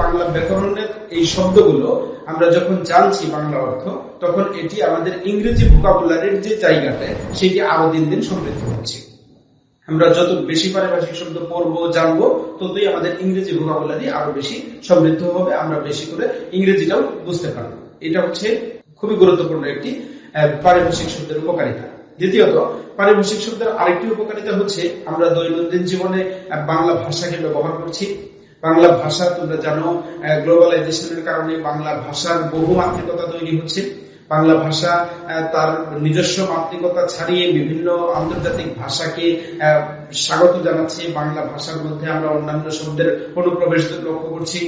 বাংলা ব্যাকরণের এই শব্দগুলো আমরা যখন জানছি বাংলা অর্থ, তখন এটি আমাদের ইংরেজি ভোকাবুলারির যে জায়গাতে সেটি আরও দিন দিন সমৃদ্ধ হচ্ছে। আমরা যত বেশি পারিভাষিক শব্দ পড়ব, জানব, ততই আমাদের ইংরেজি ভোকাবুলারি আরও বেশি সমৃদ্ধ হবে, আমরা বেশি করে ইংরেজিটাও বুঝতে পারব। এটা হচ্ছে খুবই গুরুত্বপূর্ণ একটি পারিভাষিক শব্দের উপকারিতা। দ্বিতীয়ত, পারিভাষিক শব্দের আরেকটি উপকারিতা হচ্ছে আমরা দৈনন্দিন জীবনে বাংলা ভাষাকে ব্যবহার করছি। বাংলা ভাষা তোমরা জানো গ্লোবালাইজেশনের কারণে বাংলা ভাষার বহু মাত্রিকতা তৈরি হচ্ছে। বাংলা ভাষা তার নিজস্ব মাতৃকতা ছাড়িয়ে বিভিন্ন আন্তর্জাতিক ভাষাকে স্বাগত জানাচ্ছে। বাংলা ভাষার মধ্যে আমরা অন্যান্য শব্দের অনুপ্রবেশ লক্ষ্য করছি।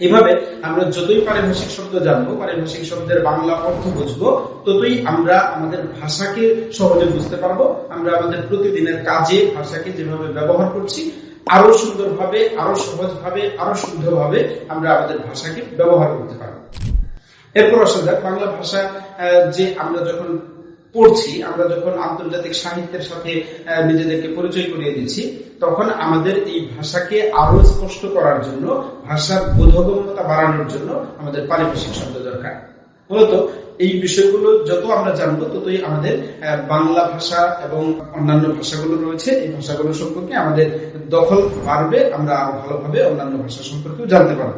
এভাবে আমরা যতই পারিভাষিক শব্দ জানব, পারিভাষিক শব্দের বাংলা অর্থ বুঝব, ততই আমরা আমাদের ভাষাকে সহজে বুঝতে পারব। আমরা আমাদের প্রতিদিনের কাজে ভাষাকে যেভাবে ব্যবহার করছি আরও সুন্দরভাবে, আরও সহজভাবে, আরও শুদ্ধভাবে আমরা আমাদের ভাষাকে ব্যবহার করতে পারব। এরপর আসা যাক, বাংলা ভাষা যে আমরা যখন পড়ছি, আমরা যখন আন্তর্জাতিক সাহিত্যের সাথে নিজেদেরকে পরিচয় করিয়ে দিচ্ছি, তখন আমাদের এই ভাষাকে আরও স্পষ্ট করার জন্য, ভাষার বোধগম্যতা বাড়ানোর জন্য আমাদের পারিভাষিক শব্দ দরকার। মূলত এই বিষয়গুলো যত আমরা জানব, ততই আমাদের বাংলা ভাষা এবং অন্যান্য ভাষাগুলো রয়েছে। এই ভাষাগুলো সম্পর্কে আমাদের দখল বাড়বে, আমরা আরও ভালোভাবে অন্যান্য ভাষা সম্পর্কেও জানতে পারব।